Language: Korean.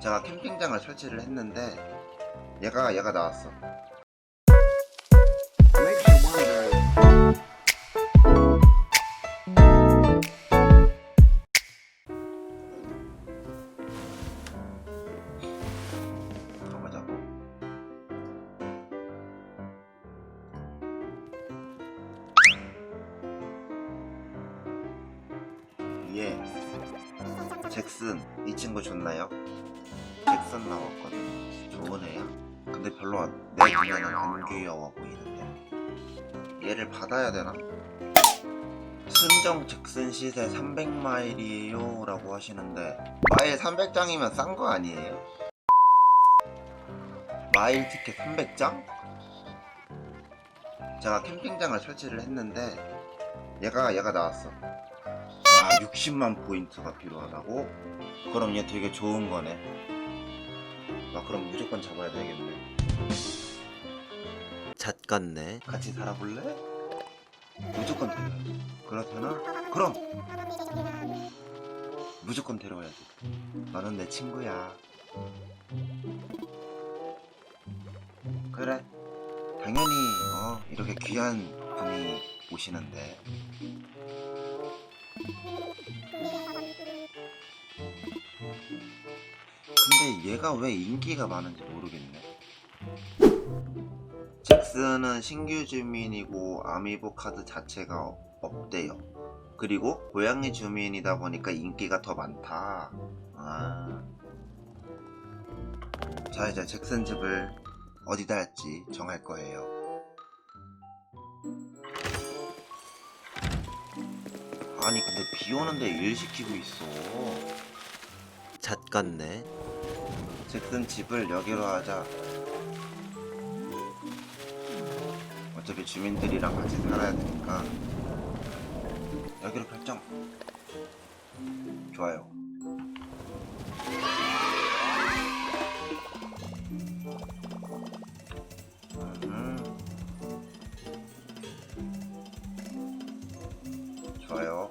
제가 캠핑장을 설치를 했는데 얘가 얘가 나왔어. 예. 잭슨 이 친구 좋나요? 잭슨 나왔거든. 좋은 애야. 근데 별로 안- 내 눈에는 안 귀여워 보이는데. 얘를 받아야 되나? 순정 잭슨 시세 300마일이에요 라고 하시는데 마일 300장이면 싼 거 아니에요? 마일 티켓 300장? 제가 캠핑장을 설치를 했는데 얘가 얘가 나왔어 와 60만 포인트가 필요하다고? 그럼 얘 되게 좋은 거네. 아 그럼 무조건 잡아야 되겠네. 잣 같네. 같이 살아볼래? 무조건 데려야지 그렇잖아? 그럼! 무조건 데려와야지 너는 내 친구야. 그래. 당연히 어 이렇게 귀한 분이 오시는데 근데 얘가 왜 인기가 많은지 모르겠네. 잭슨은 신규 주민이고 아미보 카드 자체가 어- 없대요. 그리고 고양이 주민이다 보니까 인기가 더 많다. 아. 자 이제 잭슨 집을 어디다 할지 정할 거예요. 아니 근데 비 오는데 일 시키고 있어. 잣 같네. 잭슨 집을 여기로 하자. 어차피 주민들이랑 같이 살아야 되니까 여기로 결정. 좋아요. 음. 좋아요.